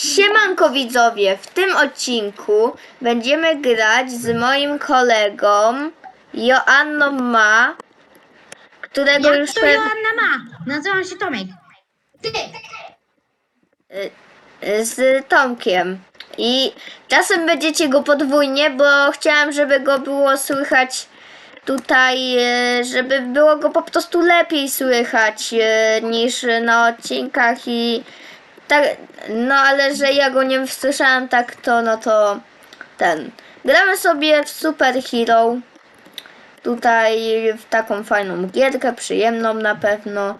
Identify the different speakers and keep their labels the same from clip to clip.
Speaker 1: Siemanko widzowie, w tym odcinku będziemy grać z moim kolegą Joanną Ma, którego
Speaker 2: Jak
Speaker 1: już
Speaker 2: to Joanna ma? Nazywam się Tomek. Ty!
Speaker 1: z Tomkiem. I czasem będziecie go podwójnie, bo chciałam, żeby go było słychać tutaj, e, żeby było go po prostu lepiej słychać niż na odcinkach i tak, no ale że ja go nie słyszałam tak to, no to ten. Gramy sobie w Super Hero. Tutaj w taką fajną gierkę, przyjemną na pewno.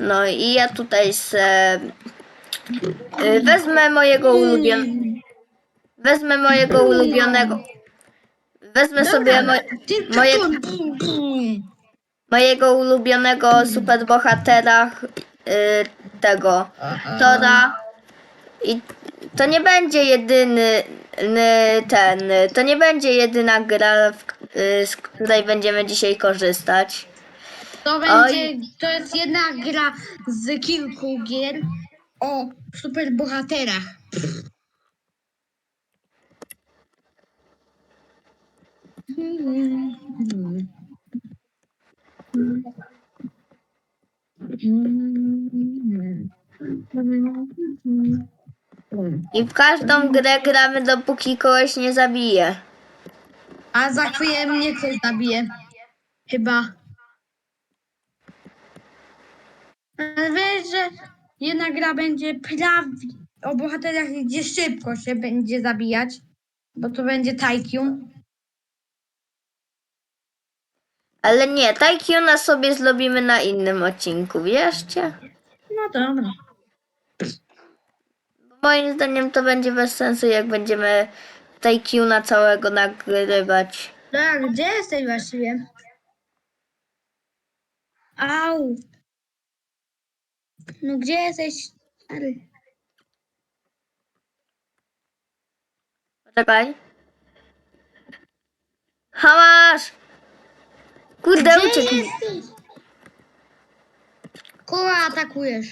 Speaker 1: No i ja tutaj se y, wezmę mojego ulubionego. Wezmę mojego ulubionego. Wezmę sobie mo
Speaker 2: Ty
Speaker 1: moje, mojego ulubionego superbohatera y, tego Tora. I to nie będzie jedyny ny, ten. To nie będzie jedyna gra, w, y, z której będziemy dzisiaj korzystać.
Speaker 2: To będzie, to jest jedna gra z kilku gier o superbohaterach.
Speaker 1: I w każdą grę gramy dopóki kogoś nie zabije.
Speaker 2: A za chwilę mnie ktoś zabije. Chyba. Ale wiesz, że jedna gra będzie prawie o bohaterach, gdzie szybko się będzie zabijać, bo to będzie Tycoon.
Speaker 1: Ale nie, Tajkiuna sobie zrobimy na innym odcinku, wierzcie?
Speaker 2: No dobra.
Speaker 1: Moim zdaniem to będzie bez sensu, jak będziemy Tajkiuna całego nagrywać.
Speaker 2: Tak, gdzie jesteś właściwie? Au! No gdzie jesteś? Stary.
Speaker 1: Poczekaj. Hałasz! Kurde, uciekł. mi.
Speaker 2: jesteś? Koła atakujesz.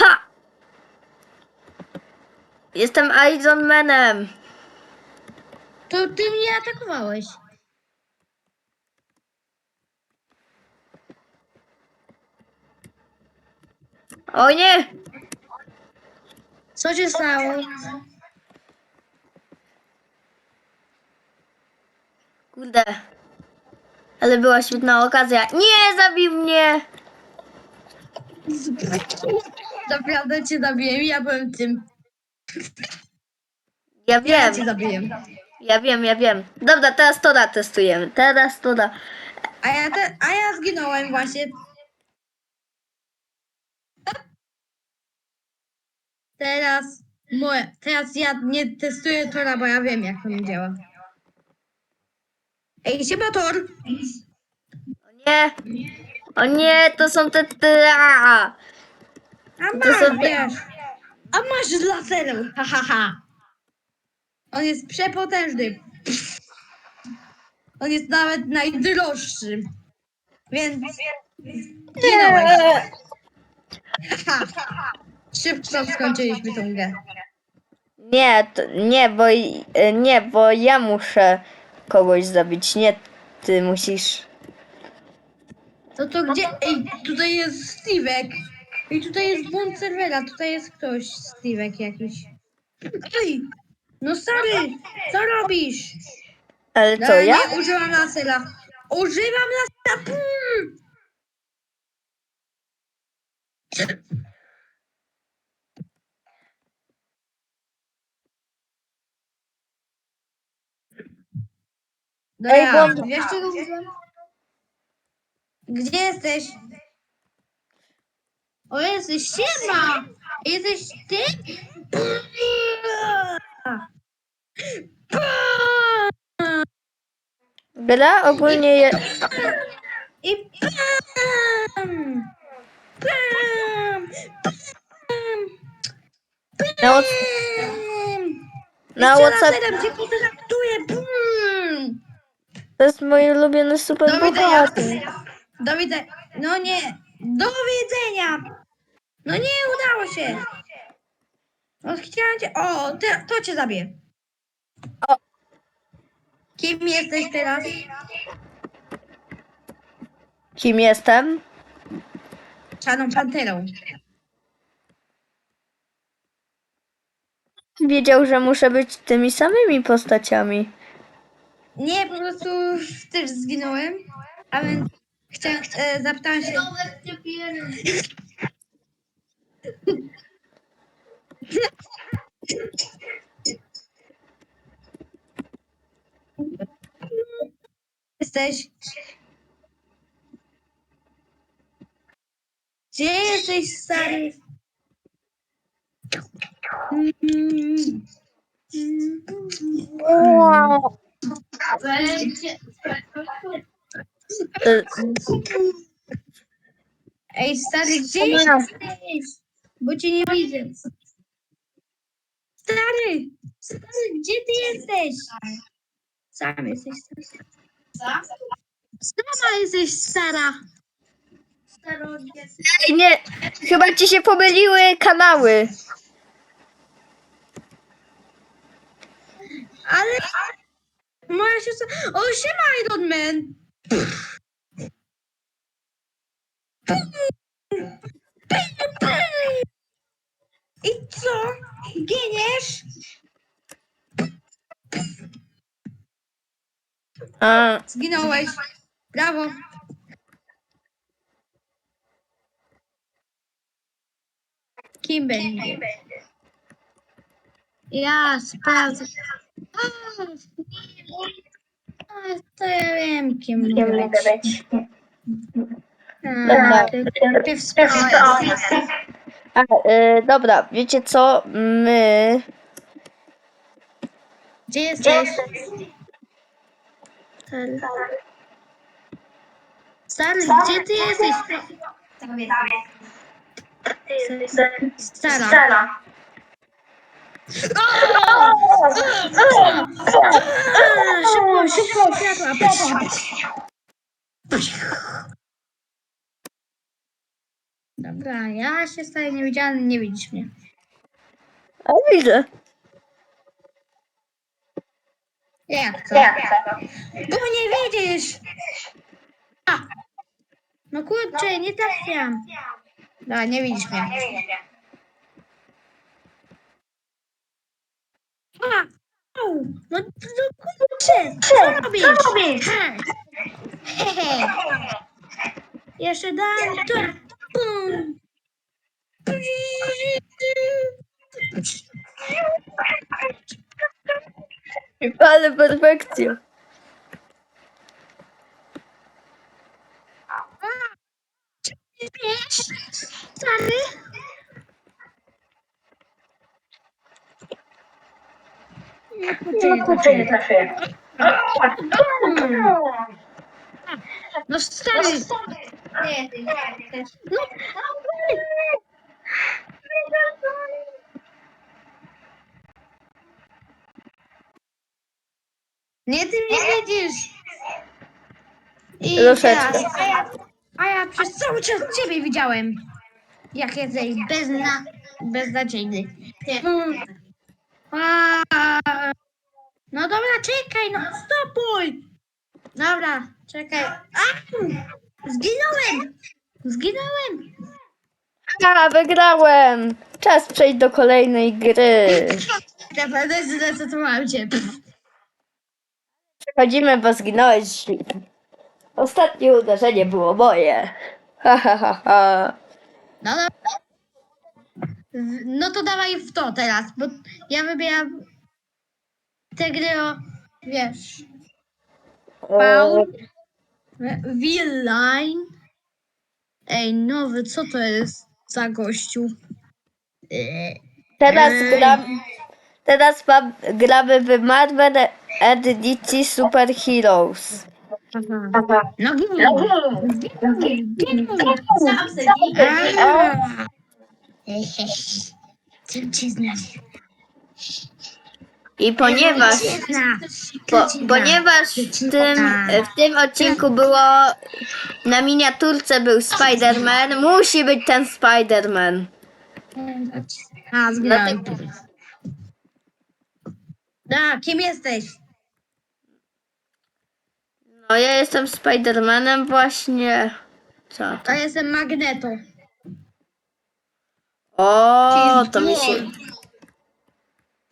Speaker 1: Ha! Jestem Iron Manem.
Speaker 2: To ty mnie atakowałeś.
Speaker 1: O nie!
Speaker 2: Co się stało?
Speaker 1: Kurde. Ale była świetna okazja. Nie, zabił mnie!
Speaker 2: Naprawdę cię zabiłem, ja byłem tym.
Speaker 1: Ja
Speaker 2: Ja cię
Speaker 1: wiem,
Speaker 2: zabiłem.
Speaker 1: ja wiem, ja wiem. Dobra, teraz to da testujemy. Teraz to da.
Speaker 2: A ja, te, a ja zginąłem właśnie. Teraz moje, teraz ja nie testuję tora, bo ja wiem jak to działa. Ej, siema tor!
Speaker 1: O nie! O nie, to są te... te a.
Speaker 2: A
Speaker 1: To
Speaker 2: masz,
Speaker 1: sobie-
Speaker 2: wiesz. A masz z laserem, ha, ha, ha. On jest przepotężny. On jest nawet najdroższy. Więc zginąłeś. Ha. Szybko skończyliśmy tą grę.
Speaker 1: Nie, to, nie, bo i- e, nie, bo ja muszę kogoś zabić, nie ty musisz.
Speaker 2: To to gdzie? Ej, tutaj jest Steve'ek. Ej, tutaj jest błąd serwera, tutaj jest ktoś, Steve'ek jakiś. Ej! No stary, co robisz?
Speaker 1: Ale
Speaker 2: No,
Speaker 1: co, ja?
Speaker 2: Nie używam lasera. Używam lasera! Pum!
Speaker 1: Ej,
Speaker 2: ja,
Speaker 1: bo-
Speaker 2: wiesz czego używam? Gdzie jesteś? O, jesteś, siema! Jesteś ty?
Speaker 1: Gra ogólnie je...
Speaker 2: I pam! Pam! Pam!
Speaker 1: na, what...
Speaker 2: Pam!
Speaker 1: na
Speaker 2: Jeszcze
Speaker 1: WhatsApp...
Speaker 2: cię potraktuję!
Speaker 1: To jest mój ulubiony super
Speaker 2: Do widzenia! Do widzenia! No nie! Do widzenia! No nie udało się! No chciałam cię... O, to cię zabiję.
Speaker 1: O.
Speaker 2: Kim jesteś teraz?
Speaker 1: Kim jestem?
Speaker 2: Czarną panterą.
Speaker 1: Wiedział, że muszę być tymi samymi postaciami.
Speaker 2: Nie, po prostu też zginąłem. A więc chciałam, e, zapytałam się... Jesteś? Gdzie jesteś, stary? Mm.
Speaker 1: Y,
Speaker 2: Ej, stary, gdzie jesteś? Bo cię nie widzę. Stary! Stary, gdzie ty jesteś? Sam jesteś stary. Sama jesteś stara.
Speaker 1: Ej, nie, chyba ci się pomyliły kanały.
Speaker 2: Ale... Moja siostra... O, siema Iron Man! I co? Giniesz?
Speaker 1: A,
Speaker 2: Zginąłeś. Brawo. Kim będzie? Ja sprawdzę. A, a, to ja wiem, kim mogę być.
Speaker 1: Dobra.
Speaker 2: A, ty, ty wspaniały.
Speaker 1: a y, dobra, wiecie co? My...
Speaker 2: Gdzie jesteś? Stary. Stary, gdzie ty jesteś? Stara. A, Szybko, szybko, światła. Dobra, ja się staję niewidzialny, nie widzisz mnie.
Speaker 1: A widzę.
Speaker 2: Jak to? Bo nie widzisz! A! No kurczę, nie trafiam. Dobra, nie widzisz mnie. A! Au! No, no kurczę, co robisz? He. Hehe. Jeszcze dam to. Bum.
Speaker 1: Ale perfekcja.
Speaker 2: Wiesz, stary? No kurczę, nie trafię. No stary! No, nie ty mnie widzisz! I
Speaker 1: Troszeczkę.
Speaker 2: teraz, a ja, a ja przez cały czas ciebie widziałem. Jak jesteś bezna, beznadziejny. Mm. A, No dobra, czekaj, no stopuj! Dobra, czekaj. A, zginąłem! Zginąłem!
Speaker 1: A, wygrałem! Czas przejść do kolejnej gry.
Speaker 2: Naprawdę zdecydowałem cię.
Speaker 1: Przechodzimy, bo zginąłeś. Ostatnie uderzenie było moje. Ha, ha, ha, ha.
Speaker 2: No dobra. No to dawaj w to teraz, bo ja wybieram tę grę o, wiesz, Paul, V-Line. Ej, nowy, co to jest za gościu? Eee,
Speaker 1: Teraz
Speaker 2: Ej.
Speaker 1: gram, teraz mam, gramy w Marvel edycji Super Heroes.
Speaker 2: No gin, gin, Aaa. Chcę cię znać.
Speaker 1: I ponieważ, po, ponieważ w tym, w tym odcinku było, na miniaturce był Spider-Man, musi być ten Spider-Man.
Speaker 2: A.
Speaker 1: Dlatego-
Speaker 2: Da, kim jesteś?
Speaker 1: No ja jestem Spidermanem właśnie. Co?
Speaker 2: To jestem Magneto.
Speaker 1: O, to mi się...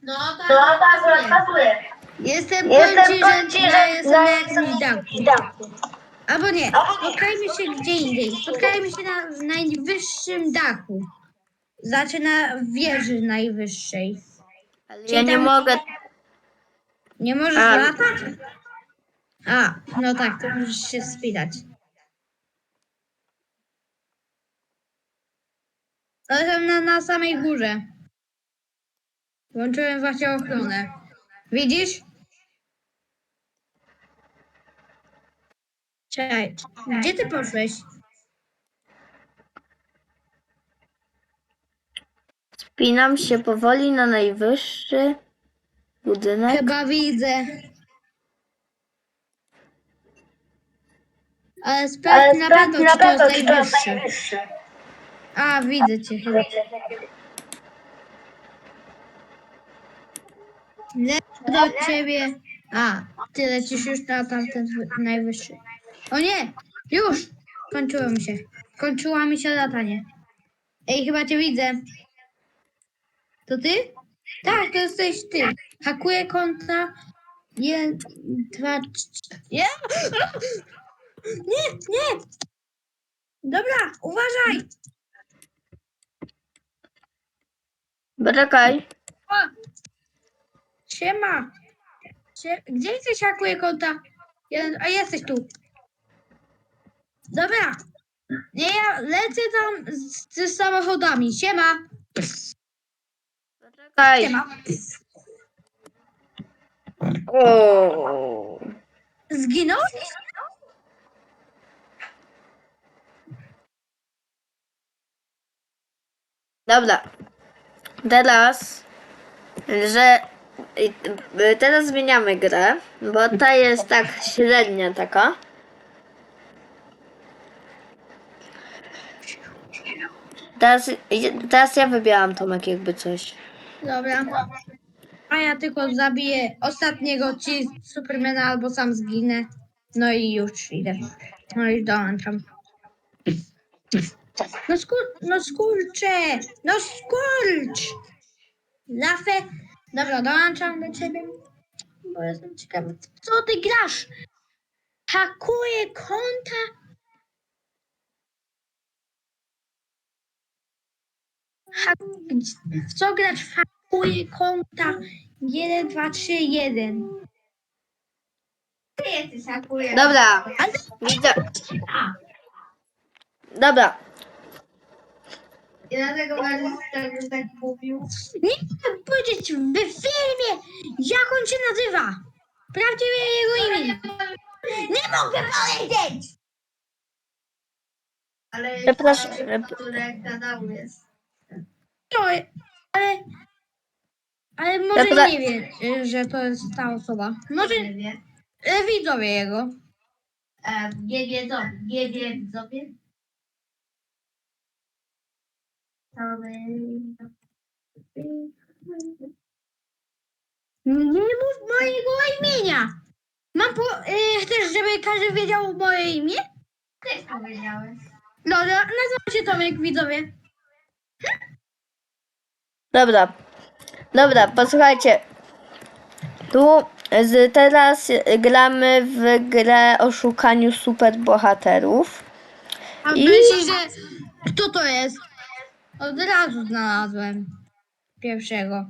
Speaker 2: No tak,
Speaker 3: No pasuje.
Speaker 2: Jestem,
Speaker 3: Jestem
Speaker 2: powiem ci, że ja jestem na jakimś. Albo nie, spotkajmy się gdzie indziej. Spotkajmy się na najwyższym dachu. Znaczy na wieży najwyższej.
Speaker 1: Ale
Speaker 2: Czyli
Speaker 1: ja nie
Speaker 2: tam-
Speaker 1: mogę...
Speaker 2: Nie możesz
Speaker 1: A.
Speaker 2: latać? A, no tak, to musisz się spinać. Ale tam na, na samej górze. Włączyłem właśnie ochronę. Widzisz? Czekaj, gdzie ty poszłeś?
Speaker 1: Spinam się powoli na najwyższy budynek.
Speaker 2: Chyba widzę. Ale sprawdź na pewno, czy to jest najwyższy. A, widzę cię chyba. Lecę do ciebie. A, ty lecisz już na tamten wy- najwyższy. O nie! Już! Kończyło mi się. Kończyło mi się latanie. Ej, chyba cię widzę. To ty? Tak, to jesteś ty. Hakuję konta. Nie, dwa, trz- nie! Nie, nie! Dobra, uważaj!
Speaker 1: Czekaj.
Speaker 2: O! Siema! Sie... Gdzie jesteś, hakuje konta? Jeden... A jesteś tu. Dobra. Nie, ja lecę tam z, ze samochodami. Siema!
Speaker 1: Czekaj.
Speaker 2: Siema.
Speaker 1: O.
Speaker 2: Zginąłeś?
Speaker 1: Dobra. Teraz, że y, teraz zmieniamy grę, bo ta jest tak średnia taka. Teraz, teraz ja wybieram Tomek jakby coś.
Speaker 2: Dobra. A ja tylko zabiję ostatniego ci Supermana albo sam zginę. No i już idę. No i dołączam. No skur... No skurcze! No skurcz! Lafę. Dobra, dołączam do ciebie. Bo jestem ciekawy. Co ty grasz? Hakuję konta? W co grasz? Hakuję konta 1, 2, 3, 1. Ty jesteś hakuje.
Speaker 1: Dobra, widzę. Dobra,
Speaker 2: i dlatego będę tak, tak mówił. Nie mogę powiedzieć w filmie, jak on się nazywa. Prawdziwe jego imię. Nie mogę powiedzieć! Ale
Speaker 1: Przepraszam.
Speaker 2: które kanału jest. No, ale... Ale może
Speaker 1: Dobra.
Speaker 2: nie wie, y, że to jest ta osoba. Może nie wie. Widzowie jego. nie wiedzą. Nie wie widzowie. Nie mów mojego imienia. Mam po... Y, chcesz, żeby każdy wiedział moje imię? Też powiedziałeś. Dobra, nazywam się Tomek, widzowie.
Speaker 1: dobra. Dobra, posłuchajcie. Tu z, teraz gramy w grę o szukaniu superbohaterów.
Speaker 2: A
Speaker 1: I-
Speaker 2: myślisz, że kto to jest? Od razu znalazłem pierwszego.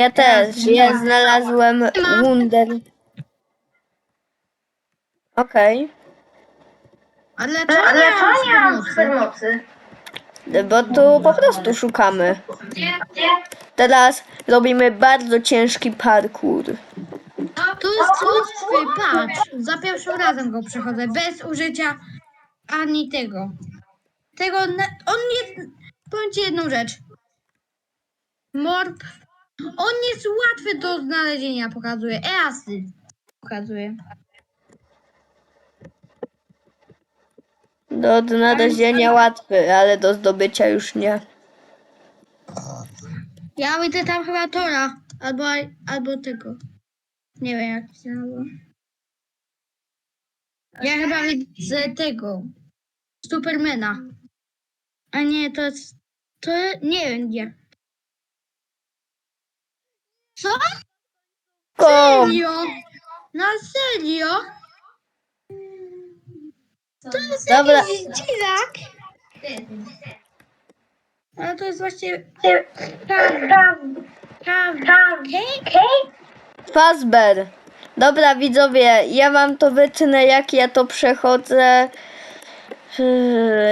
Speaker 1: Ja też, ja znalazłem Wunder. Okej,
Speaker 2: A dlaczego
Speaker 3: Ale
Speaker 2: nie
Speaker 3: to
Speaker 2: mam
Speaker 3: nie mam
Speaker 2: supermocy?
Speaker 3: supermocy.
Speaker 1: bo tu po prostu szukamy. Teraz robimy bardzo ciężki parkour.
Speaker 2: To jest łatwy, patrz. Za pierwszym razem go przechodzę, bez użycia ani tego. Tego, na- on jest, powiem ci jedną rzecz. Morb, on jest łatwy do znalezienia, pokazuje. Easy pokazuje.
Speaker 1: Do odnalezienia łatwy, ale do zdobycia już nie.
Speaker 2: Ja widzę tam chyba Tora, albo, albo tego. Nie wiem jak się nazywa. Ja chyba widzę tego. Supermana. A nie, to jest... To nie wiem gdzie. Co?
Speaker 1: Kom.
Speaker 2: Serio? Na serio? To jest
Speaker 1: Dobra.
Speaker 2: jakiś dziwak. Ale to jest właśnie... Tam. Okej?
Speaker 3: Okej?
Speaker 1: Fazber. Dobra widzowie, ja wam to wytnę jak ja to przechodzę.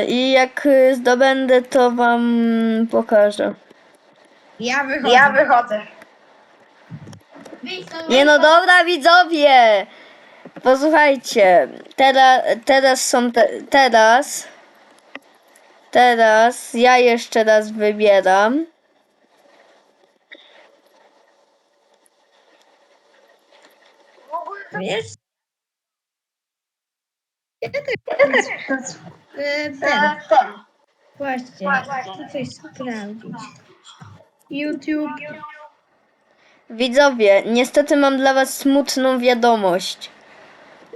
Speaker 1: I jak zdobędę to wam pokażę.
Speaker 2: Ja wychodzę.
Speaker 3: Ja wychodzę.
Speaker 1: Nie no dobra widzowie! Posłuchajcie, teraz, teraz są te, teraz. Teraz ja jeszcze raz wybieram.
Speaker 2: Wiesz? Ja też. E, ten.
Speaker 3: Ten.
Speaker 2: Właśnie. Chcę coś sprawdzić. YouTube.
Speaker 1: Widzowie, niestety mam dla was smutną wiadomość.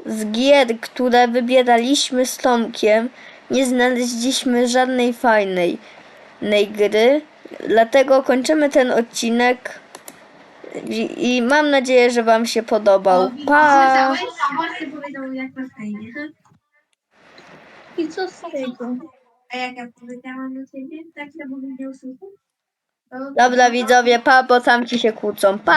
Speaker 1: Z gier, które wybieraliśmy z Tomkiem, nie znaleźliśmy żadnej fajnej nej gry. Dlatego kończymy ten odcinek. I, I mam nadzieję, że wam się podobał. Pa!
Speaker 2: Właśnie powiedział jak na fajnie. I co z tego? A jak ja powiedziałam do ciebie, tak ja bym nie usłyszał?
Speaker 1: Dobra widzowie, pa, bo tam ci się kłócą. Pa!